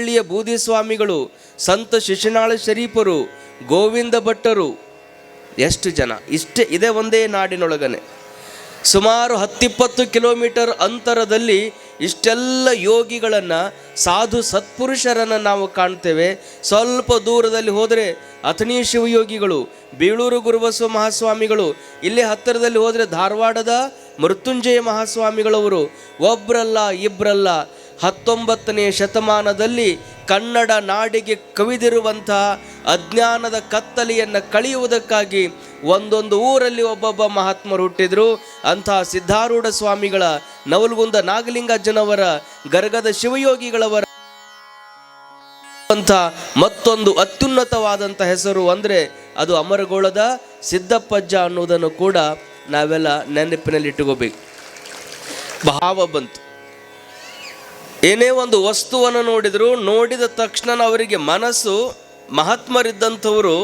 ಹಳ್ಳಿಯ ಬೂದಿ ಸ್ವಾಮಿಗಳು ಸಂತ ಶಿಶುನಾಳ ಶರೀಫರು, ಗೋವಿಂದ ಭಟ್ಟರು, ಎಷ್ಟು ಜನ? ಇಷ್ಟೇ, ಇದೇ ಒಂದೇ ನಾಡಿನೊಳಗನೆ. ಸುಮಾರು ಹತ್ತಿಪ್ಪತ್ತು ಕಿಲೋಮೀಟರ್ ಅಂತರದಲ್ಲಿ ಇಷ್ಟೆಲ್ಲ ಯೋಗಿಗಳನ್ನು, ಸಾಧು ಸತ್ಪುರುಷರನ್ನು ನಾವು ಕಾಣ್ತೇವೆ. ಸ್ವಲ್ಪ ದೂರದಲ್ಲಿ ಹೋದರೆ ಅಥಣಿ ಶಿವಯೋಗಿಗಳು, ಬೀಳೂರು ಗುರುಬಸವ ಮಹಾಸ್ವಾಮಿಗಳು, ಇಲ್ಲಿ ಹತ್ತಿರದಲ್ಲಿ ಹೋದರೆ ಧಾರವಾಡದ ಮೃತ್ಯುಂಜಯ ಮಹಾಸ್ವಾಮಿಗಳವರು. ಒಬ್ಬರಲ್ಲ ಇಬ್ಬರಲ್ಲ ಹತ್ತೊಂಬತ್ತನೇ ಶತಮಾನದಲ್ಲಿ ಕನ್ನಡ ನಾಡಿಗೆ ಕವಿದಿರುವಂತಹ ಅಜ್ಞಾನದ ಕತ್ತಲೆಯನ್ನು ಕಳೆಯುವುದಕ್ಕಾಗಿ ಒಂದೊಂದು ಊರಲ್ಲಿ ಒಬ್ಬೊಬ್ಬ ಮಹಾತ್ಮರು ಹುಟ್ಟಿದ್ರು. ಅಂತಹ ಸಿದ್ಧಾರೂಢ ಸ್ವಾಮಿಗಳ ನವಲ್ಗುಂದ ನಾಗಲಿಂಗಜ್ಜನವರ, ಗರ್ಗದ ಶಿವಯೋಗಿಗಳವರ ಮತ್ತೊಂದು ಅತ್ಯುನ್ನತವಾದಂಥ ಹೆಸರು ಅಂದರೆ ಅದು ಅಮರಗೋಳದ ಸಿದ್ದಪ್ಪಜ್ಜ ಅನ್ನೋದನ್ನು ಕೂಡ ನಾವೆಲ್ಲ ನೆನಪಿನಲ್ಲಿ ಇಟ್ಟುಕೋಬೇಕು ಭಾವ ಬಂತು. ಏನೇ ಒಂದು ವಸ್ತುವನ್ನು ನೋಡಿದರೂ ನೋಡಿದ ತಕ್ಷಣ ಅವರಿಗೆ ಮನಸ್ಸು ಮಹಾತ್ಮರಿದ್ದಂಥವರು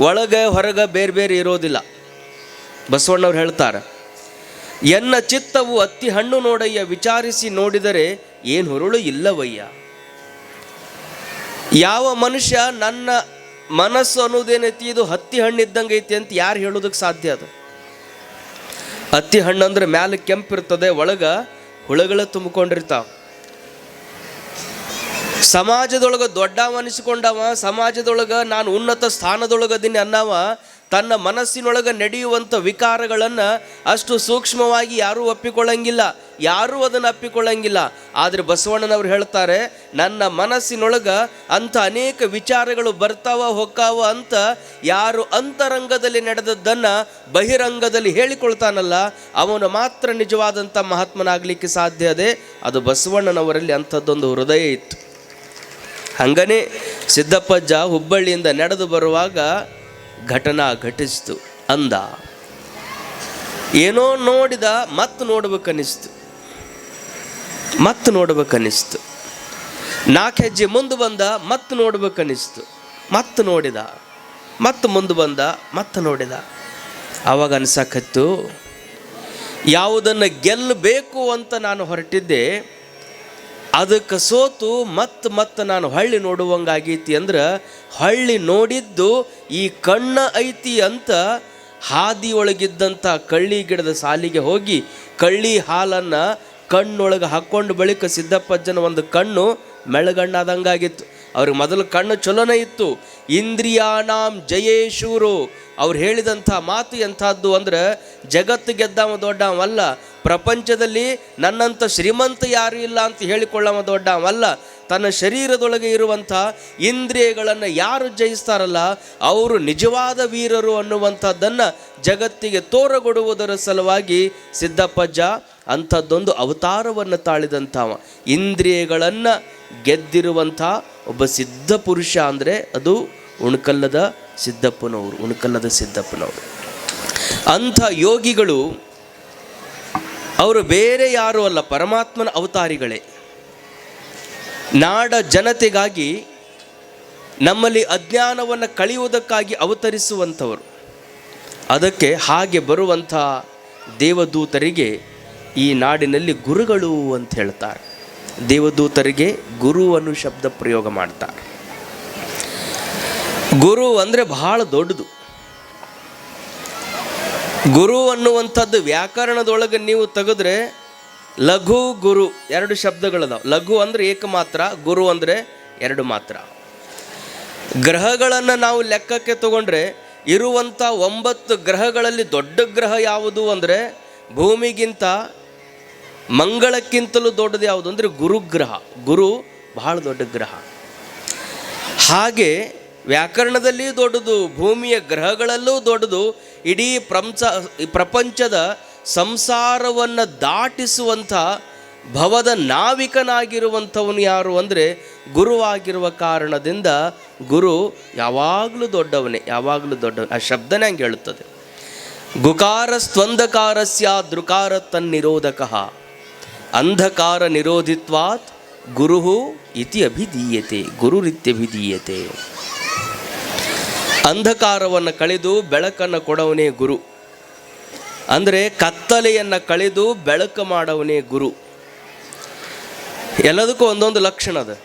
ಒಳಗೆ ಹೊರಗೆ ಬೇರೆ ಬೇರೆ ಇರೋದಿಲ್ಲ. ಬಸವಣ್ಣವ್ರು ಹೇಳ್ತಾರೆ, ಎನ್ನ ಚಿತ್ತವು ಅತ್ತಿ ಹಣ್ಣು ನೋಡಯ್ಯ ವಿಚಾರಿಸಿ ನೋಡಿದರೆ ಏನು ಹುರುಳು ಇಲ್ಲವಯ್ಯ. ಯಾವ ಮನುಷ್ಯ ನನ್ನ ಮನಸ್ಸು ಅನ್ನೋದೇನೈತಿ, ಇದು ಹತ್ತಿ ಹಣ್ಣು ಇದ್ದಂಗೆ ಐತಿ ಅಂತ ಯಾರು ಹೇಳೋದಕ್ಕೆ ಸಾಧ್ಯ ಅದು? ಹತ್ತಿ ಹಣ್ಣು ಅಂದ್ರೆ ಮ್ಯಾಲೆ ಕೆಂಪಿರ್ತದೆ, ಒಳಗ ಹುಳಗಳ ತುಂಬಿಕೊಂಡಿರ್ತಾವ. ಸಮಾಜದೊಳಗೆ ದೊಡ್ಡವ ಸಮಾಜದೊಳಗೆ ಸಮಾಜದೊಳಗ ನಾನು ಉನ್ನತ ಸ್ಥಾನದೊಳಗದೀನಿ ಅನ್ನವ ತನ್ನ ಮನಸ್ಸಿನೊಳಗೆ ನಡೆಯುವಂಥ ವಿಕಾರಗಳನ್ನು ಅಷ್ಟು ಸೂಕ್ಷ್ಮವಾಗಿ ಯಾರೂ ಒಪ್ಪಿಕೊಳ್ಳಂಗಿಲ್ಲ. ಯಾರೂ ಅದನ್ನು ಅಪ್ಪಿಕೊಳ್ಳಂಗಿಲ್ಲ. ಆದರೆ ಬಸವಣ್ಣನವ್ರು ಹೇಳ್ತಾರೆ, ನನ್ನ ಮನಸ್ಸಿನೊಳಗೆ ಅಂಥ ಅನೇಕ ವಿಚಾರಗಳು ಬರ್ತಾವ, ಹೊಕ್ಕಾವ ಅಂತ ಯಾರು ಅಂತರಂಗದಲ್ಲಿ ನಡೆದದ್ದನ್ನು ಬಹಿರಂಗದಲ್ಲಿ ಹೇಳಿಕೊಳ್ತಾನಲ್ಲ, ಅವನು ಮಾತ್ರ ನಿಜವಾದಂಥ ಮಹಾತ್ಮನಾಗಲಿಕ್ಕೆ ಸಾಧ್ಯ ಅದೇ. ಅದು ಬಸವಣ್ಣನವರಲ್ಲಿ ಅಂಥದ್ದೊಂದು ಹೃದಯ ಇತ್ತು. ಹಂಗನೇ ಸಿದ್ದಪ್ಪಜ್ಜ ಹುಬ್ಬಳ್ಳಿಯಿಂದ ನಡೆದು ಬರುವಾಗ ಘಟನಾ ಘಟಿಸ್ತು ಅಂದ. ಏನೋ ನೋಡಿದ ಮತ್ತು ನೋಡ್ಬೇಕನ್ನಿಸ್ತು. ಮತ್ತೆ ನೋಡ್ಬೇಕನ್ನಿಸ್ತು. ನಾಲ್ಕು ಹೆಜ್ಜೆ ಮುಂದೆ ಬಂದ ಮತ್ತೆ ನೋಡ್ಬೇಕನ್ನಿಸ್ತು. ಮತ್ತೆ ನೋಡಿದ. ಮತ್ತೆ ಮುಂದೆ ಬಂದ ಮತ್ತೆ ನೋಡಿದ. ಆವಾಗ ಅನ್ಸಕತ್ತು, ಯಾವುದನ್ನು ಗೆಲ್ಲಬೇಕು ಅಂತ ನಾನು ಹೊರಟಿದ್ದೆ, ಅದಕ್ಕೆ ಸೋತು ಮತ್ತೆ ಮತ್ತೆ ನಾನು ಹಳ್ಳಿ ನೋಡುವಂಗಾಗೈತಿ ಅಂದ್ರೆ, ಹಳ್ಳಿ ನೋಡಿದ್ದು ಈ ಕಣ್ಣ ಐತಿ ಅಂತ ಹಾದಿ ಒಳಗಿದ್ದಂಥ ಕಳ್ಳಿ ಗಿಡದ ಸಾಲಿಗೆ ಹೋಗಿ ಕಳ್ಳಿ ಹಾಲನ್ನು ಕಣ್ಣೊಳಗೆ ಹಾಕ್ಕೊಂಡು ಬಳಿಕ ಸಿದ್ದಪ್ಪಜ್ಜನ ಒಂದು ಕಣ್ಣು ಮೆಳಗಣ್ಣಾದಂಗಾಗಿತ್ತು. ಅವ್ರಿಗೆ ಮೊದಲು ಕಣ್ಣು ಚಲೋನೇ ಇತ್ತು. ಇಂದ್ರಿಯಾನಾಂ ಜಯೇಶೂರು. ಅವ್ರು ಹೇಳಿದಂಥ ಮಾತು ಎಂಥದ್ದು ಅಂದ್ರೆ, ಜಗತ್ತು ಗೆದ್ದವ ದೊಡ್ಡವಲ್ಲ ಪ್ರಪಂಚದಲ್ಲಿ ನನ್ನಂಥ ಶ್ರೀಮಂತ ಯಾರೂ ಇಲ್ಲ ಅಂತ ಹೇಳಿಕೊಳ್ಳವ ದೊಡ್ಡವಲ್ಲ ತನ್ನ ಶರೀರದೊಳಗೆ ಇರುವಂಥ ಇಂದ್ರಿಯಗಳನ್ನು ಯಾರು ಜಯಿಸ್ತಾರಲ್ಲ, ಅವರು ನಿಜವಾದ ವೀರರು ಅನ್ನುವಂಥದ್ದನ್ನು ಜಗತ್ತಿಗೆ ತೋರಗೊಡುವುದರ ಸಲುವಾಗಿ ಸಿದ್ದಪ್ಪಜ್ಜ ಅಂಥದ್ದೊಂದು ಅವತಾರವನ್ನು ತಾಳಿದಂಥವ. ಇಂದ್ರಿಯಗಳನ್ನು ಗೆದ್ದಿರುವಂಥ ಒಬ್ಬ ಸಿದ್ಧ ಪುರುಷ ಅಂದರೆ ಅದು ಉಣಕಲ್ಲದ ಸಿದ್ದಪ್ಪನವರು ಉಣಕಲ್ಲದ ಸಿದ್ದಪ್ಪನವರು. ಅಂಥ ಯೋಗಿಗಳು ಅವರು ಬೇರೆ ಯಾರೂ ಅಲ್ಲ, ಪರಮಾತ್ಮನ ಅವತಾರಿಗಳೇ. ನಾಡ ಜನತೆಗಾಗಿ ನಮ್ಮಲ್ಲಿ ಅಜ್ಞಾನವನ್ನು ಕಳೆಯುವುದಕ್ಕಾಗಿ ಅವತರಿಸುವಂಥವರು. ಅದಕ್ಕೆ ಹಾಗೆ ಬರುವಂಥ ದೇವದೂತರಿಗೆ ಈ ನಾಡಿನಲ್ಲಿ ಗುರುಗಳು ಅಂತ ಹೇಳ್ತಾರೆ. ದೇವದೂತರಿಗೆ ಗುರು ಅನ್ನು ಶಬ್ದ ಪ್ರಯೋಗ ಮಾಡ್ತಾರೆ. ಗುರು ಅಂದರೆ ಬಹಳ ದೊಡ್ಡದು. ಗುರು ಅನ್ನುವಂಥದ್ದು ವ್ಯಾಕರಣದೊಳಗೆ ನೀವು ತೆಗೆದ್ರೆ ಲಘು ಗುರು ಎರಡು ಶಬ್ದಗಳದಾವ. ಲಘು ಅಂದರೆ ಏಕ ಮಾತ್ರ ಗುರು ಅಂದರೆ ಎರಡು ಮಾತ್ರ. ಗ್ರಹಗಳನ್ನು ನಾವು ಲೆಕ್ಕಕ್ಕೆ ತಗೊಂಡ್ರೆ ಇರುವಂಥ ಒಂಬತ್ತು ಗ್ರಹಗಳಲ್ಲಿ ದೊಡ್ಡ ಗ್ರಹ ಯಾವುದು ಅಂದರೆ ಭೂಮಿಗಿಂತ ಮಂಗಳಕ್ಕಿಂತಲೂ ದೊಡ್ಡದು ಯಾವುದು ಅಂದರೆ ಗುರುಗ್ರಹ. ಗುರು ಬಹಳ ದೊಡ್ಡ ಗ್ರಹ. ಹಾಗೆ ವ್ಯಾಕರಣದಲ್ಲಿ ದೊಡ್ಡದು, ಭೂಮಿಯ ಗ್ರಹಗಳಲ್ಲೂ ದೊಡ್ಡದು, ಇಡೀ ಪ್ರಪಂಚ, ಪ್ರಪಂಚದ ಸಂಸಾರವನ್ನು ದಾಟಿಸುವಂಥ ಭವದ ನಾವಿಕನಾಗಿರುವಂಥವನು ಯಾರು ಅಂದರೆ ಗುರುವಾಗಿರುವ ಕಾರಣದಿಂದ ಗುರು ಯಾವಾಗಲೂ ದೊಡ್ಡವನೇ, ಯಾವಾಗಲೂ ದೊಡ್ಡ, ಆ ಶಬ್ದನೇ ಹಂಗೆ ಹೇಳುತ್ತದೆ. ಗುಕಾರ ಸ್ವಂದಕಾರಸ್ಯ ದೃಕಾರ ತನ್ನಿರೋಧಕ ಅಂಧಕಾರ ನಿರೋಧಿತ್ವಾತ್ ಗುರು ಇತಿ ಅಭಿಧೀಯತೆ ಗುರುರಿತ್ಯಭಿಧೀಯತೆ ಅಂಧಕಾರವನ್ನು ಕಳೆದು ಬೆಳಕನ್ನು ಕೊಡವನೇ ಗುರು. ಅಂದರೆ ಕತ್ತಲೆಯನ್ನು ಕಳೆದು ಬೆಳಕು ಮಾಡವನೇ ಗುರು. ಎಲ್ಲದಕ್ಕೂ ಒಂದೊಂದು ಲಕ್ಷಣ ಅದ.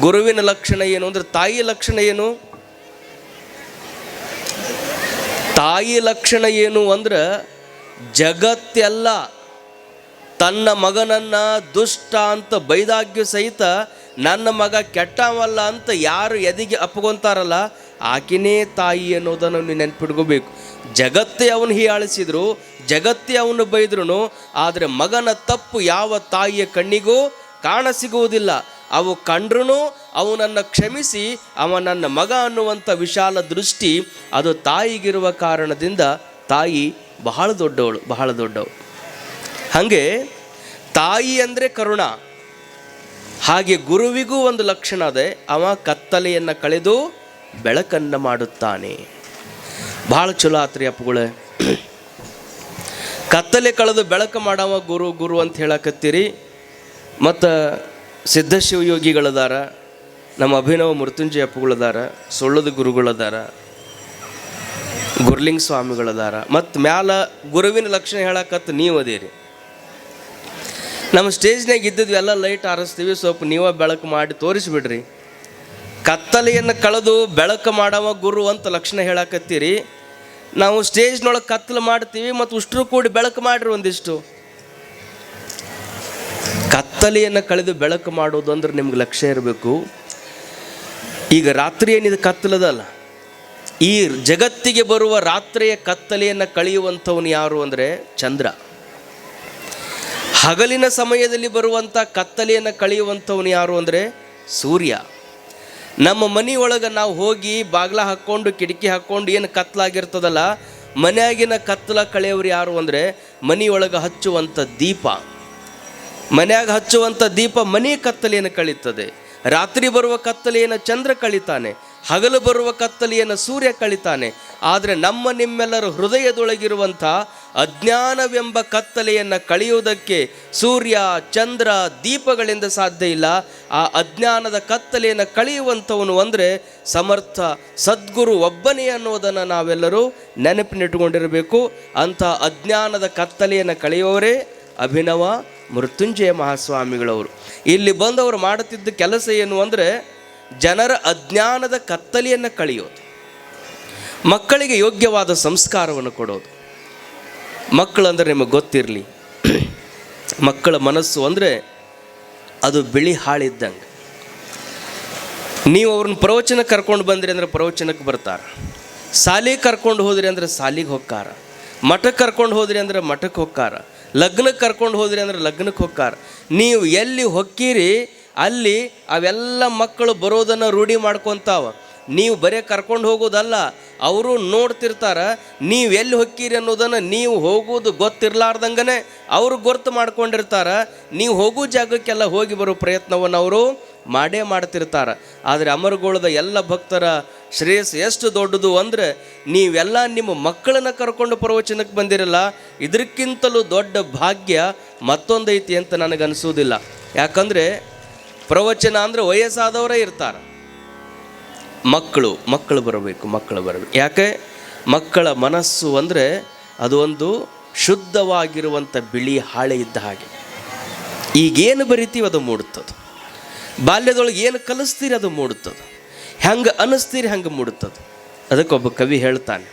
ಗುರುವಿನ ಲಕ್ಷಣ ಏನು ಅಂದ್ರೆ ತಾಯಿಯ ಲಕ್ಷಣ ಏನು? ತಾಯಿ ಲಕ್ಷಣ ಏನು ಅಂದ್ರೆ ಜಗತ್ತೆಲ್ಲ ತನ್ನ ಮಗನನ್ನ ದುಷ್ಟ ಅಂತ ಬೈದಾಗ್ಯೂ ಸಹಿತ ನನ್ನ ಮಗ ಕೆಟ್ಟವಲ್ಲ ಅಂತ ಯಾರು ಎದಿಗೆ ಅಪ್ಕೊಂತಾರಲ್ಲ ಆಕಿನೇ ತಾಯಿ ಅನ್ನೋದನ್ನು ನೀವು ನೆನ್ಪಿಟ್ಕೋಬೇಕು. ಜಗತ್ತೇ ಅವನು ಹೀಯಾಳಿಸಿದ್ರು, ಜಗತ್ತೇ ಅವನು ಬೈದ್ರು ಆದರೆ ಮಗನ ತಪ್ಪು ಯಾವ ತಾಯಿಯ ಕಣ್ಣಿಗೂ ಕಾಣ ಸಿಗುವುದಿಲ್ಲ ಅವು ಕಂಡ್ರೂ ಅವನನ್ನು ಕ್ಷಮಿಸಿ, ಅವ ನನ್ನ ಮಗ ಅನ್ನುವಂಥ ವಿಶಾಲ ದೃಷ್ಟಿ ಅದು ತಾಯಿಗಿರುವ ಕಾರಣದಿಂದ ತಾಯಿ ಬಹಳ ದೊಡ್ಡವಳು ಬಹಳ ದೊಡ್ಡವಳು. ಹಾಗೆ ತಾಯಿ ಅಂದರೆ ಕರುಣ. ಹಾಗೆ ಗುರುವಿಗೂ ಒಂದು ಲಕ್ಷಣ ಅದೇ, ಅವ ಕತ್ತಲೆಯನ್ನು ಕಳೆದು ಬೆಳಕನ್ನು ಮಾಡುತ್ತಾನೆ. ಭಾಳ ಚಲೋ ಆತ್ರಿ ಅಪ್ಪುಗಳೆ. ಕತ್ತಲೆ ಕಳೆದು ಬೆಳಕು ಮಾಡವ ಗುರು ಗುರು ಅಂತ ಹೇಳಕತ್ತೀರಿ. ಮತ್ತು ಸಿದ್ಧಶಿವ ಯೋಗಿಗಳದಾರ, ನಮ್ಮ ಅಭಿನವ ಮೃತ್ಯುಂಜಯ ಅಪ್ಪುಗಳದಾರ, ಸೊಳ್ಳದ ಗುರುಗಳದಾರ, ಗುರ್ಲಿಂಗ ಸ್ವಾಮಿಗಳದಾರ. ಮತ್ತು ಮ್ಯಾಲ ಗುರುವಿನ ಲಕ್ಷಣ ಹೇಳಕತ್ತು ನೀವು ಅದೇರಿ. ನಮ್ಮ ಸ್ಟೇಜ್ನಾಗ ಇದ್ದಿದ್ವಿ ಎಲ್ಲ ಲೈಟ್ ಆರಿಸ್ತೀವಿ, ಸ್ವಲ್ಪ ನೀವೇ ಬೆಳಕು ಮಾಡಿ ತೋರಿಸ್ಬಿಡ್ರಿ. ಕತ್ತಲೆಯನ್ನು ಕಳೆದು ಬೆಳಕು ಮಾಡವ ಗುರು ಅಂತ ಲಕ್ಷಣ ಹೇಳಕತ್ತೀರಿ. ನಾವು ಸ್ಟೇಜ್ನೊಳಗೆ ಕತ್ತಲು ಮಾಡ್ತೀವಿ ಮತ್ತು ಉಷ್ಟ್ರು ಕೂಡಿ ಬೆಳಕು ಮಾಡಿರಿ ಒಂದಿಷ್ಟು. ಕತ್ತಲೆಯನ್ನು ಕಳೆದು ಬೆಳಕು ಮಾಡೋದು ಅಂದ್ರೆ ನಿಮ್ಗೆ ಲಕ್ಷ್ಯ ಇರಬೇಕು. ಈಗ ರಾತ್ರಿ ಏನಿದು ಕತ್ತಲದಲ್ಲ ಈ ಜಗತ್ತಿಗೆ ಬರುವ ರಾತ್ರಿಯ ಕತ್ತಲೆಯನ್ನು ಕಳೆಯುವಂಥವನು ಯಾರು ಅಂದರೆ ಚಂದ್ರ. ಹಗಲಿನ ಸಮಯದಲ್ಲಿ ಬರುವಂಥ ಕತ್ತಲೆಯನ್ನು ಕಳೆಯುವಂಥವನು ಯಾರು ಅಂದರೆ ಸೂರ್ಯ. ನಮ್ಮ ಮನೆಯೊಳಗೆ ನಾವು ಹೋಗಿ ಬಾಗ್ಲ ಹಾಕ್ಕೊಂಡು, ಕಿಟಕಿ ಹಾಕ್ಕೊಂಡು ಏನು ಕತ್ತಲಾಗಿರ್ತದಲ್ಲ, ಮನೆಯಾಗಿನ ಕತ್ತಲ ಕಳೆಯವ್ರು ಯಾರು ಅಂದರೆ ಮನೆಯೊಳಗೆ ಹಚ್ಚುವಂಥ ದೀಪ. ಮನೆಯಾಗ ಹಚ್ಚುವಂಥ ದೀಪ ಮನೆ ಕತ್ತಲೆಯನ್ನು ಕಳೀತದೆ. ರಾತ್ರಿ ಬರುವ ಕತ್ತಲೆಯನ್ನು ಚಂದ್ರ ಕಳಿತಾನೆ, ಹಗಲು ಬರುವ ಕತ್ತಲೆಯನ್ನು ಸೂರ್ಯ ಕಳಿತಾನೆ. ಆದರೆ ನಮ್ಮ ನಿಮ್ಮೆಲ್ಲರ ಹೃದಯದೊಳಗಿರುವಂಥ ಅಜ್ಞಾನವೆಂಬ ಕತ್ತಲೆಯನ್ನು ಕಳೆಯುವುದಕ್ಕೆ ಸೂರ್ಯ, ಚಂದ್ರ ದೀಪಗಳಿಂದ ಸಾಧ್ಯ ಇಲ್ಲ. ಆ ಅಜ್ಞಾನದ ಕತ್ತಲೆಯನ್ನು ಕಳೆಯುವಂಥವನು ಅಂದರೆ ಸಮರ್ಥ, ಸದ್ಗುರು ಒಬ್ಬನೇ ಅನ್ನೋದನ್ನು ನಾವೆಲ್ಲರೂ ನೆನಪಿನಿಟ್ಟುಕೊಂಡಿರಬೇಕು. ಅಂಥ ಅಜ್ಞಾನದ ಕತ್ತಲೆಯನ್ನು ಕಳೆಯುವವರೇ ಅಭಿನವ ಮೃತ್ಯುಂಜಯ ಮಹಾಸ್ವಾಮಿಗಳವರು. ಇಲ್ಲಿ ಬಂದವರು ಮಾಡುತ್ತಿದ್ದ ಕೆಲಸ ಏನು ಅಂದರೆ ಜನರ ಅಜ್ಞಾನದ ಕತ್ತಲೆಯನ್ನು ಕಳೆಯೋದು. ಮಕ್ಕಳಿಗೆ ಯೋಗ್ಯವಾದ ಸಂಸ್ಕಾರವನ್ನು ಕೊಡೋದು. ಮಕ್ಕಳಂದ್ರೆ ನಿಮಗೆ ಗೊತ್ತಿರಲಿ. ಮಕ್ಕಳ ಮನಸ್ಸು ಅಂದರೆ ಅದು ಬಿಳಿ ಹಾಳಿದ್ದಂಗೆ ನೀವು ಅವ್ರನ್ನ ಪ್ರವಚನ ಕರ್ಕೊಂಡು ಬಂದ್ರಿ ಅಂದ್ರೆ ಪ್ರವಚನಕ್ಕೆ ಬರ್ತಾರೆ. ಸಾಲಿ ಕರ್ಕೊಂಡು ಹೋದ್ರಿ ಅಂದ್ರೆ ಸಾಲಿಗೆ ಹೊಕ್ಕಾರ ಮಠಕ್ಕೆ ಕರ್ಕೊಂಡು ಹೋದ್ರಿ ಅಂದ್ರೆ ಮಠಕ್ಕೆ ಹೊಕ್ಕಾರ ಲಗ್ನಕ್ಕೆ ಕರ್ಕೊಂಡು ಹೋದ್ರಿ ಅಂದ್ರೆ ಲಗ್ನಕ್ಕೆ ಹೊಕ್ಕಾರ ನೀವು ಎಲ್ಲಿ ಹೊಕ್ಕೀರಿ, ಅಲ್ಲಿ ಅವೆಲ್ಲ ಮಕ್ಕಳು ಬರೋದನ್ನು ರೂಢಿ ಮಾಡ್ಕೊತಾವ. ನೀವು ಬರೀ ಕರ್ಕೊಂಡು ಹೋಗೋದಲ್ಲ, ಅವರು ನೋಡ್ತಿರ್ತಾರೆ, ನೀವು ಎಲ್ಲಿ ಹೊಕ್ಕೀರಿ ಅನ್ನೋದನ್ನು ನೀವು ಹೋಗೋದು ಗೊತ್ತಿರಲಾರ್ದಂಗೆ ಅವರು ಗೊತ್ತು ಮಾಡ್ಕೊಂಡಿರ್ತಾರೆ, ನೀವು ಹೋಗೋ ಜಾಗಕ್ಕೆಲ್ಲ ಹೋಗಿ ಬರೋ ಪ್ರಯತ್ನವನ್ನು ಅವರು ಮಾಡೇ ಮಾಡ್ತಿರ್ತಾರೆ. ಆದರೆ ಅಮರಗೋಳದ ಎಲ್ಲ ಭಕ್ತರ ಶ್ರೇಯಸ್ ಎಷ್ಟು ದೊಡ್ಡದು ಅಂದರೆ, ನೀವೆಲ್ಲ ನಿಮ್ಮ ಮಕ್ಕಳನ್ನು ಕರ್ಕೊಂಡು ಪ್ರವಚನಕ್ಕೆ ಬಂದಿರಲ್ಲ ಇದಕ್ಕಿಂತಲೂ ದೊಡ್ಡ ಭಾಗ್ಯ ಮತ್ತೊಂದೈತಿ ಅಂತ ನನಗನ್ನಿಸೋದಿಲ್ಲ ಯಾಕಂದರೆ ಪ್ರವಚನ ಅಂದರೆ ವಯಸ್ಸಾದವರೇ ಇರ್ತಾರೆ. ಮಕ್ಕಳು ಮಕ್ಕಳು ಬರಬೇಕು ಮಕ್ಕಳು ಬರಬೇಕು. ಯಾಕೆ? ಮಕ್ಕಳ ಮನಸ್ಸು ಅಂದರೆ ಅದು ಒಂದು ಶುದ್ಧವಾಗಿರುವಂಥ ಬಿಳಿ ಹಾಳೆ ಇದ್ದ ಹಾಗೆ. ಈಗೇನು ಬರಿತೀವಿ ಅದು ಮೂಡುತ್ತದೆ. ಬಾಲ್ಯದೊಳಗೆ ಏನು ಕಲಿಸ್ತೀರಿ ಅದು ಮೂಡುತ್ತದೆ. ಹೆಂಗೆ ಅನ್ನಿಸ್ತೀರಿ ಹಂಗೆ ಮೂಡುತ್ತದೆ. ಅದಕ್ಕೊಬ್ಬ ಕವಿ ಹೇಳ್ತಾನೆ,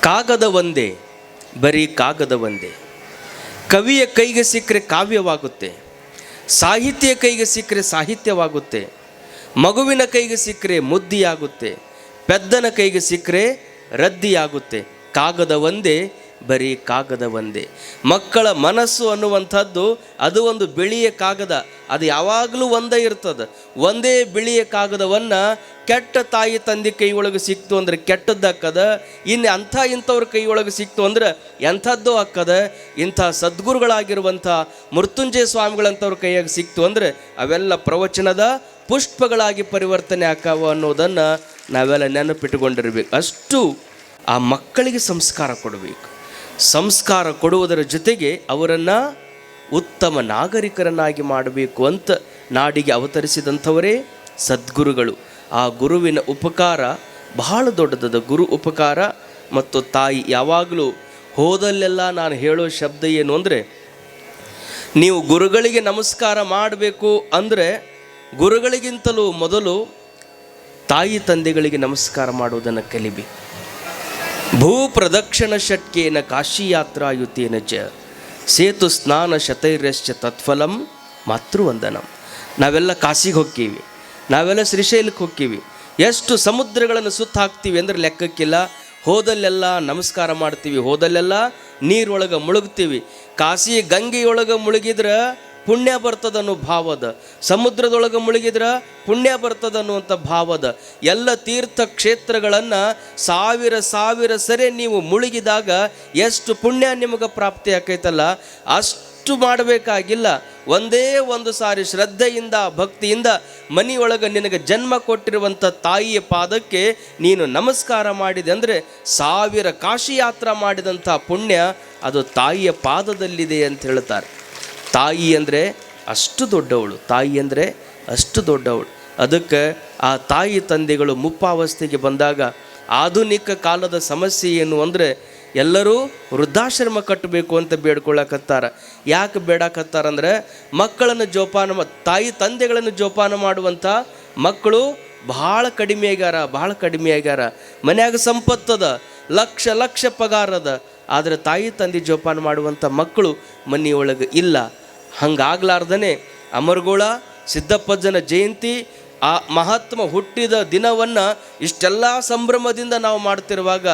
ಕಾಗದ ಒಂದೇ, ಬರೀ ಕಾಗದ ಒಂದೇ. ಕವಿಯ ಕೈಗೆ ಸಿಕ್ಕರೆ ಕಾವ್ಯವಾಗುತ್ತೆ, ಸಾಹಿತ್ಯ ಕೈಗೆ ಸಿಕ್ಕರೆ ಸಾಹಿತ್ಯವಾಗುತ್ತೆ ಮಗುವಿನ ಕೈಗೆ ಸಿಕ್ಕರೆ ಮುದ್ದಿಯಾಗುತ್ತೆ ಪೆದ್ದನ ಕೈಗೆ ಸಿಕ್ಕರೆ ರದ್ದಿಯಾಗುತ್ತೆ. ಕಾಗದ ಒಂದೇ ಬರೀ ಕಾಗದ ಒಂದೇ. ಮಕ್ಕಳ ಮನಸ್ಸು ಅನ್ನುವಂಥದ್ದು ಅದು ಒಂದು ಬಿಳಿಯ ಕಾಗದ. ಅದು ಯಾವಾಗಲೂ ಒಂದೇ ಇರ್ತದೆ. ಒಂದೇ ಬಿಳಿಯ ಕಾಗದವನ್ನು ಕೆಟ್ಟ ತಾಯಿ ತಂದೆ ಕೈಯೊಳಗೆ ಸಿಕ್ತು ಅಂದ್ರೆ ಕೆಟ್ಟದ್ದು ಹಾಕದ ಇನ್ನು ಅಂಥ ಇಂಥವ್ರ ಕೈಯೊಳಗೆ ಸಿಕ್ತು ಅಂದ್ರೆ ಎಂಥದ್ದು ಹಾಕದ ಇಂಥ ಸದ್ಗುರುಗಳಾಗಿರುವಂಥ ಮೃತ್ಯುಂಜಯ ಸ್ವಾಮಿಗಳಂಥವ್ರ ಕೈಯಾಗಿ ಸಿಕ್ತು ಅಂದರೆ ಅವೆಲ್ಲ ಪ್ರವಚನದ ಪುಷ್ಪಗಳಾಗಿ ಪರಿವರ್ತನೆ ಆಕಾವ ಅನ್ನೋದನ್ನು ನಾವೆಲ್ಲ ನೆನಪಿಟ್ಟುಕೊಂಡಿರಬೇಕು. ಅಷ್ಟು ಆ ಮಕ್ಕಳಿಗೆ ಸಂಸ್ಕಾರ ಕೊಡಬೇಕು. ಸಂಸ್ಕಾರ ಕೊಡುವುದರ ಜೊತೆಗೆ ಅವರನ್ನು ಉತ್ತಮ ನಾಗರಿಕರನ್ನಾಗಿ ಮಾಡಬೇಕು ಅಂತ ನಾಡಿಗೆ ಅವತರಿಸಿದಂಥವರೇ ಸದ್ಗುರುಗಳು. ಆ ಗುರುವಿನ ಉಪಕಾರ ಬಹಳ ದೊಡ್ಡದದ ಗುರು ಉಪಕಾರ ಮತ್ತು ತಾಯಿ ಯಾವಾಗಲೂ ಹೋದಲ್ಲೆಲ್ಲ ನಾನು ಹೇಳೋ ಶಬ್ದ ಏನು ಅಂದರೆ, ನೀವು ಗುರುಗಳಿಗೆ ನಮಸ್ಕಾರ ಮಾಡಬೇಕು ಅಂದರೆ ಗುರುಗಳಿಗಿಂತಲೂ ಮೊದಲು ತಾಯಿ ತಂದೆಗಳಿಗೆ ನಮಸ್ಕಾರ ಮಾಡುವುದನ್ನು ಕಲಿಬಿ ಭೂ ಪ್ರದಕ್ಷಿಣ ಷಟ್ಕೇನ ಕಾಶಿ ಯಾತ್ರಾಯುತೇನ ಚ ಸೇತು ಸ್ನಾನ ಶತೈರ್ಯಶ್ಚ ತತ್ಫಲಂ ಮಾತೃವಂದನಂ. ನಾವೆಲ್ಲ ಕಾಶಿಗೆ ಹೋಗ್ತೀವಿ. ನಾವೆಲ್ಲ ಶ್ರೀಶೈಲಕ್ಕೆ ಹೋಗ್ತೀವಿ. ಎಷ್ಟು ಸಮುದ್ರಗಳನ್ನು ಸುತ್ತ ಹಾಕ್ತೀವಿ ಅಂದ್ರೆ ಲೆಕ್ಕಕ್ಕಿಲ್ಲ. ಹೋದಲ್ಲೆಲ್ಲ ನಮಸ್ಕಾರ ಮಾಡ್ತೀವಿ. ಹೋದಲ್ಲೆಲ್ಲ ನೀರೊಳಗೆ ಮುಳುಗ್ತೀವಿ. ಕಾಶಿ ಗಂಗೆಯೊಳಗೆ ಮುಳುಗಿದ್ರೆ ಪುಣ್ಯ ಬರ್ತದನ್ನು ಭಾವದ. ಸಮುದ್ರದೊಳಗೆ ಮುಳುಗಿದ್ರ ಪುಣ್ಯ ಬರ್ತದ ಅನ್ನುವಂಥ ಭಾವದ. ಎಲ್ಲ ತೀರ್ಥ ಕ್ಷೇತ್ರಗಳನ್ನು ಸಾವಿರ ಸಾವಿರ ಸರಿ ನೀವು ಮುಳುಗಿದಾಗ ಎಷ್ಟು ಪುಣ್ಯ ನಿಮಗೆ ಪ್ರಾಪ್ತಿ ಆಕೈತಲ್ಲ? ಅಷ್ಟು ಮಾಡಬೇಕಾಗಿಲ್ಲ. ಒಂದೇ ಒಂದು ಸಾರಿ ಶ್ರದ್ಧೆಯಿಂದ, ಭಕ್ತಿಯಿಂದ ಮನೆಯೊಳಗೆ ನಿನಗೆ ಜನ್ಮ ಕೊಟ್ಟಿರುವಂಥ ತಾಯಿಯ ಪಾದಕ್ಕೆ ನೀನು ನಮಸ್ಕಾರ ಮಾಡಿದೆ ಅಂದರೆ ಸಾವಿರ ಕಾಶಿ ಯಾತ್ರಾ ಮಾಡಿದಂಥ ಪುಣ್ಯ ಅದು ತಾಯಿಯ ಪಾದದಲ್ಲಿದೆ ಅಂತ ಹೇಳ್ತಾರೆ. ತಾಯಿ ಅಂದರೆ ಅಷ್ಟು ದೊಡ್ಡವಳು, ತಾಯಿ ಅಂದರೆ ಅಷ್ಟು ದೊಡ್ಡವಳು. ಅದಕ್ಕೆ ಆ ತಾಯಿ ತಂದೆಗಳು ಮುಪ್ಪಾವಸ್ಥೆಗೆ ಬಂದಾಗ ಆಧುನಿಕ ಕಾಲದ ಸಮಸ್ಯೆ ಏನು ಅಂದರೆ ಎಲ್ಲರೂ ವೃದ್ಧಾಶ್ರಮ ಕಟ್ಟಬೇಕು ಅಂತ ಬೇಡ್ಕೊಳ್ಳಕತ್ತಾರ ಯಾಕೆ ಬೇಡಕತ್ತಾರ ಅಂದರೆ ಮಕ್ಕಳನ್ನು ಜೋಪಾನ ತಾಯಿ ತಂದೆಗಳನ್ನು ಜೋಪಾನ ಮಾಡುವಂಥ ಮಕ್ಕಳು ಭಾಳ ಕಡಿಮೆ ಆಗ್ಯಾರ, ಭಾಳ ಕಡಿಮೆ ಆಗ್ಯಾರ. ಮನ್ಯಾಗ ಸಂಪತ್ತದ ಲಕ್ಷ ಲಕ್ಷ ಪಗಾರದ ಆದರೆ ತಾಯಿ ತಂದೆ ಜೋಪಾನ ಮಾಡುವಂಥ ಮಕ್ಕಳು ಮನೆಯೊಳಗೆ ಇಲ್ಲ. ಹಂಗಾಗ್ಲಾರ್ದನೆ ಅಮರಗೋಳ ಸಿದ್ದಪ್ಪಜ್ಜನ ಜಯಂತಿ, ಆ ಮಹಾತ್ಮ ಹುಟ್ಟಿದ ದಿನವನ್ನು ಇಷ್ಟೆಲ್ಲ ಸಂಭ್ರಮದಿಂದ ನಾವು ಮಾಡ್ತಿರುವಾಗ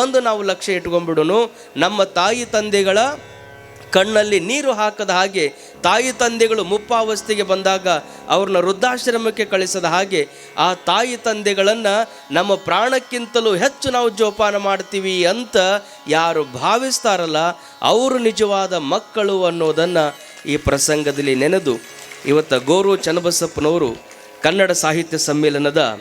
ಒಂದು ನಾವು ಲಕ್ಷ್ಯ ಇಟ್ಕೊಂಡ್ಬಿಡೋನು, ನಮ್ಮ ತಾಯಿ ತಂದೆಗಳ ಕಣ್ಣಲ್ಲಿ ನೀರು ಹಾಕದ ಹಾಗೆ, ತಾಯಿ ತಂದೆಗಳು ಮುಪ್ಪಾವಸ್ಥೆಗೆ ಬಂದಾಗ ಅವ್ರನ್ನ ವೃದ್ಧಾಶ್ರಮಕ್ಕೆ ಕಳಿಸದ ಹಾಗೆ, ಆ ತಾಯಿ ತಂದೆಗಳನ್ನು ನಮ್ಮ ಪ್ರಾಣಕ್ಕಿಂತಲೂ ಹೆಚ್ಚು ನಾವು ಜೋಪಾನ ಮಾಡ್ತೀವಿ ಅಂತ ಯಾರು ಭಾವಿಸ್ತಾರಲ್ಲ, ಅವರು ನಿಜವಾದ ಮಕ್ಕಳು ಅನ್ನೋದನ್ನು ಈ ಪ್ರಸಂಗದಲ್ಲಿ ನೆನೆದು ಇವತ್ತು ಗೋರು ಚನ್ನಬಸಪ್ಪನವರು ಕನ್ನಡ ಸಾಹಿತ್ಯ ಸಮ್ಮೇಳನದ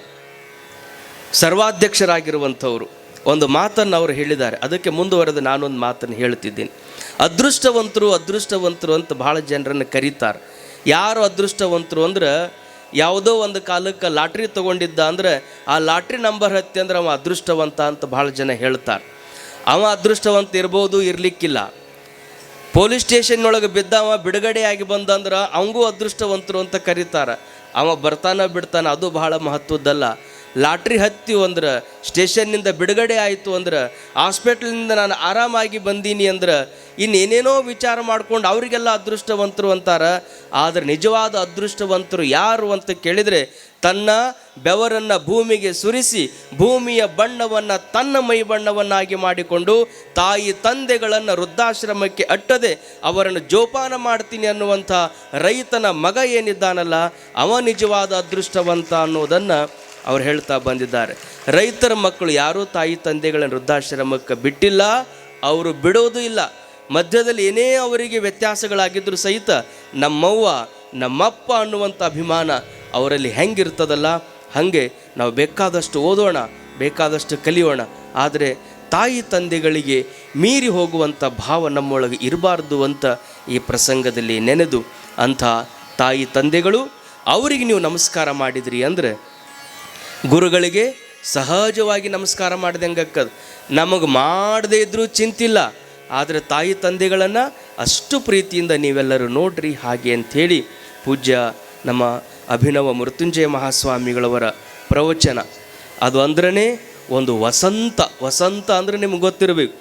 ಸರ್ವಾಧ್ಯಕ್ಷರಾಗಿರುವಂಥವರು. ಒಂದು ಮಾತನ್ನು ಅವರು ಹೇಳಿದ್ದಾರೆ. ಅದಕ್ಕೆ ಮುಂದುವರೆದು ನಾನೊಂದು ಮಾತನ್ನು ಹೇಳ್ತಿದ್ದೀನಿ. ಅದೃಷ್ಟವಂತರು ಅದೃಷ್ಟವಂತರು ಅಂತ ಭಾಳ ಜನರನ್ನು ಕರೀತಾರೆ. ಯಾರು ಅದೃಷ್ಟವಂತರು ಅಂದ್ರೆ ಯಾವುದೋ ಒಂದು ಕಾಲಕ್ಕೆ ಲಾಟ್ರಿ ತೊಗೊಂಡಿದ್ದ ಅಂದ್ರೆ ಆ ಲಾಟ್ರಿ ನಂಬರ್ ಹತ್ತಿ ಅಂದ್ರೆ ಅವ ಅದೃಷ್ಟವಂತ ಅಂತ ಭಾಳ ಜನ ಹೇಳ್ತಾರೆ. ಅವ ಅದೃಷ್ಟವಂತ ಇರ್ಬೋದು, ಇರಲಿಕ್ಕಿಲ್ಲ. ಪೊಲೀಸ್ ಸ್ಟೇಷನ್ ಒಳಗೆ ಬಿದ್ದವ ಬಿಡುಗಡೆ ಆಗಿ ಬಂದಂದ್ರೆ, ಅವಂಗೂ ಅದೃಷ್ಟವಂತರು ಅಂತ ಕರೀತಾರೆ. ಅವ ಬರ್ತಾನ ಬಿಡ್ತಾನ ಅದು ಬಹಳ ಮಹತ್ವದ್ದಲ್ಲ. ಲಾಟ್ರಿ ಹತ್ತಿ ಅಂದ್ರೆ, ಸ್ಟೇಷನ್ನಿಂದ ಬಿಡುಗಡೆ ಆಯಿತು ಅಂದ್ರೆ ಹಾಸ್ಪಿಟ್ಲಿಂದ ನಾನು ಆರಾಮಾಗಿ ಬಂದೀನಿ ಅಂದ್ರೆ, ಇನ್ನೇನೇನೋ ವಿಚಾರ ಮಾಡ್ಕೊಂಡು ಅವರಿಗೆಲ್ಲ ಅದೃಷ್ಟವಂತರು ಅಂತಾರೆ. ಆದರೆ ನಿಜವಾದ ಅದೃಷ್ಟವಂತರು ಯಾರು ಅಂತ ಕೇಳಿದರೆ, ತನ್ನ ಬೆವರನ್ನು ಭೂಮಿಗೆ ಸುರಿಸಿ, ಭೂಮಿಯ ಬಣ್ಣವನ್ನು ತನ್ನ ಮೈ ಬಣ್ಣವನ್ನಾಗಿ ಮಾಡಿಕೊಂಡು, ತಾಯಿ ತಂದೆಗಳನ್ನು ವೃದ್ಧಾಶ್ರಮಕ್ಕೆ ಅಟ್ಟದೆ ಅವರನ್ನು ಜೋಪಾನ ಮಾಡ್ತೀನಿ ಅನ್ನುವಂಥ ರೈತನ ಮಗ ಏನಿದ್ದಾನಲ್ಲ, ಅವ ನಿಜವಾದ ಅದೃಷ್ಟವಂತ ಅನ್ನೋದನ್ನು ಅವ್ರು ಹೇಳ್ತಾ ಬಂದಿದ್ದಾರೆ. ರೈತರ ಮಕ್ಕಳು ಯಾರೂ ತಾಯಿ ತಂದೆಗಳನ್ನು ವೃದ್ಧಾಶ್ರಮಕ್ಕೆ ಬಿಟ್ಟಿಲ್ಲ, ಅವರು ಬಿಡೋದು ಇಲ್ಲ. ಮಧ್ಯದಲ್ಲಿ ಏನೇ ಅವರಿಗೆ ವ್ಯತ್ಯಾಸಗಳಾಗಿದ್ದರೂ ಸಹಿತ ನಮ್ಮವ್ವ, ನಮ್ಮಪ್ಪ ಅನ್ನುವಂಥ ಅಭಿಮಾನ ಅವರಲ್ಲಿ ಹೆಂಗಿರ್ತದಲ್ಲ? ಹಾಗೆ ನಾವು ಬೇಕಾದಷ್ಟು ಓದೋಣ, ಬೇಕಾದಷ್ಟು ಕಲಿಯೋಣ. ಆದರೆ ತಾಯಿ ತಂದೆಗಳಿಗೆ ಮೀರಿ ಹೋಗುವಂಥ ಭಾವ ನಮ್ಮೊಳಗೆ ಇರಬಾರ್ದು ಅಂತ ಈ ಪ್ರಸಂಗದಲ್ಲಿ ನೆನೆದು ಅಂಥ ತಾಯಿ ತಂದೆಗಳು, ಅವರಿಗೆ ನೀವು ನಮಸ್ಕಾರ ಮಾಡಿದಿರಿ ಅಂದರೆ ಗುರುಗಳಿಗೆ ಸಹಜವಾಗಿ ನಮಸ್ಕಾರ ಮಾಡ್ದಂಗೆ ಅಕ್ಕದು. ನಮಗೆ ಮಾಡದೇ ಇದ್ರೂ ಚಿಂತಿಲ್ಲ. ಆದರೆ ತಾಯಿ ತಂದೆಗಳನ್ನು ಅಷ್ಟು ಪ್ರೀತಿಯಿಂದ ನೀವೆಲ್ಲರೂ ನೋಡ್ರಿ ಹಾಗೆ ಅಂಥೇಳಿ ಪೂಜ್ಯ ನಮ್ಮ ಅಭಿನವ ಮೃತ್ಯುಂಜಯ ಮಹಾಸ್ವಾಮಿಗಳವರ ಪ್ರವಚನ. ಅದು ಅಂದ್ರೇ ಒಂದು ವಸಂತ. ವಸಂತ ಅಂದರೆ ನಿಮ್ಗೆ ಗೊತ್ತಿರಬೇಕು.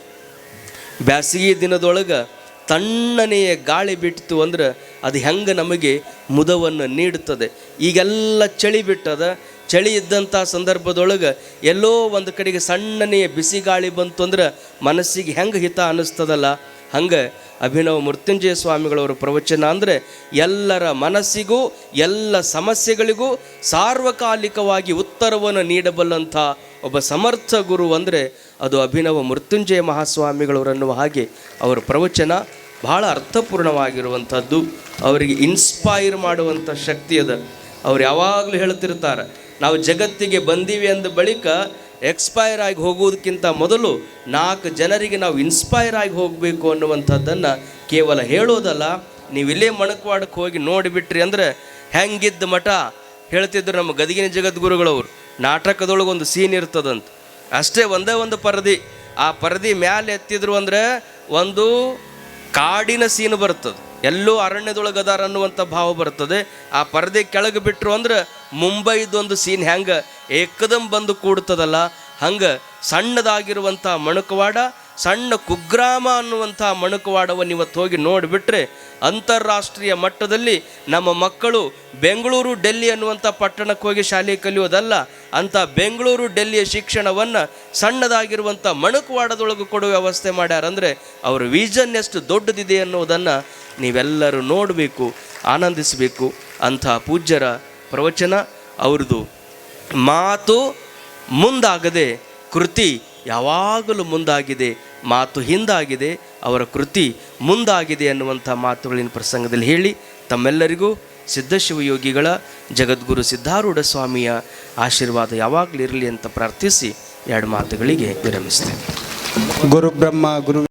ಬ್ಯಾಸಿಗೆ ದಿನದೊಳಗೆ ತಣ್ಣನೆಯ ಗಾಳಿ ಬಿಟ್ಟಿತು ಅಂದ್ರೆ ಅದು ಹೆಂಗೆ ನಮಗೆ ಮುದವನ್ನು ನೀಡುತ್ತದೆ. ಈಗೆಲ್ಲ ಚಳಿ ಬಿಟ್ಟದ ಚಳಿ ಇದ್ದಂಥ ಸಂದರ್ಭದೊಳಗೆ ಎಲ್ಲೋ ಒಂದು ಕಡೆಗೆ ಸಣ್ಣನೆಯ ಬಿಸಿ ಗಾಳಿ ಬಂತು ಅಂದ್ರೆ ಮನಸ್ಸಿಗೆ ಹೆಂಗೆ ಹಿತ ಅನ್ನಿಸ್ತದಲ್ಲ? ಹಂಗೆ ಅಭಿನವ ಮೃತ್ಯುಂಜಯ ಸ್ವಾಮಿಗಳವರ ಪ್ರವಚನ ಅಂದರೆ ಎಲ್ಲರ ಮನಸ್ಸಿಗೂ, ಎಲ್ಲ ಸಮಸ್ಯೆಗಳಿಗೂ ಸಾರ್ವಕಾಲಿಕವಾಗಿ ಉತ್ತರವನ್ನು ನೀಡಬಲ್ಲಂಥ ಒಬ್ಬ ಸಮರ್ಥ ಗುರು ಅಂದರೆ ಅದು ಅಭಿನವ ಮೃತ್ಯುಂಜಯ ಮಹಾಸ್ವಾಮಿಗಳವರನ್ನುವ ಹಾಗೆ ಅವರ ಪ್ರವಚನ ಬಹಳ ಅರ್ಥಪೂರ್ಣವಾಗಿರುವಂಥದ್ದು. ಅವರಿಗೆ ಇನ್ಸ್ಪೈರ್ ಮಾಡುವಂಥ ಶಕ್ತಿ ಅದ. ಅವ್ರು ಯಾವಾಗಲೂ ಹೇಳ್ತಿರ್ತಾರೆ ನಾವು ಜಗತ್ತಿಗೆ ಬಂದೀವಿ ಅಂದ ಬಳಿಕ ಎಕ್ಸ್ಪೈರ್ ಆಗಿ ಹೋಗುವುದಕ್ಕಿಂತ ಮೊದಲು ನಾಲ್ಕು ಜನರಿಗೆ ನಾವು ಇನ್ಸ್ಪೈರ್ ಆಗಿ ಹೋಗಬೇಕು ಅನ್ನುವಂಥದ್ದನ್ನು ಕೇವಲ ಹೇಳೋದಲ್ಲ, ನೀವು ಇಲ್ಲೇ ಮಣಕವಾಡಕ್ಕೆ ಹೋಗಿ ನೋಡಿಬಿಟ್ರಿ ಅಂದರೆ ಹೆಂಗಿದ್ದ ಮಠ? ಹೇಳ್ತಿದ್ರು ನಮ್ಮ ಗದಗಿನ ಜಗದ್ಗುರುಗಳವರು ನಾಟಕದೊಳಗೆ ಒಂದು ಸೀನ್ ಇರ್ತದಂತ. ಅಷ್ಟೇ ಒಂದೇ ಒಂದು ಪರದಿ. ಆ ಪರದಿ ಮ್ಯಾಲೆ ಎತ್ತಿದ್ರು ಅಂದರೆ ಒಂದು ಕಾಡಿನ ಸೀನ್ ಬರ್ತದೆ. ಎಲ್ಲೋ ಅರಣ್ಯದೊಳಗೆ ಅದಾರ ಅನ್ನುವಂಥ ಭಾವ ಬರ್ತದೆ. ಆ ಪರದೆ ಕೆಳಗೆ ಬಿಟ್ಟರು ಅಂದ್ರೆ ಮುಂಬೈದೊಂದು ಸೀನ್ ಹೆಂಗೆ ಏಕದಂ ಬಂದು ಕೂಡ್ತದಲ್ಲ. ಹಂಗೆ ಸಣ್ಣದಾಗಿರುವಂಥ ಮಣಕವಾಡ ಸಣ್ಣ ಕುಗ್ರಾಮ ಅನ್ನುವಂಥ ಮಣಕವಾಡವನ್ನು ಇವತ್ತು ಹೋಗಿ ನೋಡಿಬಿಟ್ರೆ ಅಂತಾರಾಷ್ಟ್ರೀಯ ಮಟ್ಟದಲ್ಲಿ ನಮ್ಮ ಮಕ್ಕಳು ಬೆಂಗಳೂರು, ಡೆಲ್ಲಿ ಅನ್ನುವಂಥ ಪಟ್ಟಣಕ್ಕೆ ಹೋಗಿ ಶಾಲೆ ಕಲಿಯೋದಲ್ಲ, ಅಂಥ ಬೆಂಗಳೂರು, ಡೆಲ್ಲಿಯ ಶಿಕ್ಷಣವನ್ನು ಸಣ್ಣದಾಗಿರುವಂಥ ಮಣಕವಾಡದೊಳಗೆ ಕೊಡುವ ವ್ಯವಸ್ಥೆ ಮಾಡ್ಯಾರಂದರೆ ಅವರ ವಿಷನ್ ಎಷ್ಟು ದೊಡ್ಡದಿದೆ ಅನ್ನೋದನ್ನು ನೀವೆಲ್ಲರೂ ನೋಡಬೇಕು, ಆನಂದಿಸಬೇಕು. ಅಂಥ ಪೂಜ್ಯರ ಪ್ರವಚನ, ಅವ್ರದ್ದು ಮಾತು ಮುಂದಾಗದೆ ಕೃತಿ ಯಾವಾಗಲೂ ಮುಂದಾಗಿದೆ. ಮಾತು ಹಿಂದಾಗಿದೆ, ಅವರ ಕೃತಿ ಮುಂದಾಗಿದೆ ಅನ್ನುವಂಥ ಮಾತುಗಳಿನ ಪ್ರಸಂಗದಲ್ಲಿ ಹೇಳಿ, ತಮ್ಮೆಲ್ಲರಿಗೂ ಸಿದ್ಧಶಿವಯೋಗಿಗಳ ಜಗದ್ಗುರು ಸಿದ್ಧಾರೂಢ ಸ್ವಾಮಿಯ ಆಶೀರ್ವಾದ ಯಾವಾಗಲೂ ಇರಲಿ ಅಂತ ಪ್ರಾರ್ಥಿಸಿ ಎರಡು ಮಾತುಗಳಿಗೆ ವಿರಮಿಸ್ತೇನೆ. ಗುರು ಬ್ರಹ್ಮ, ಗುರು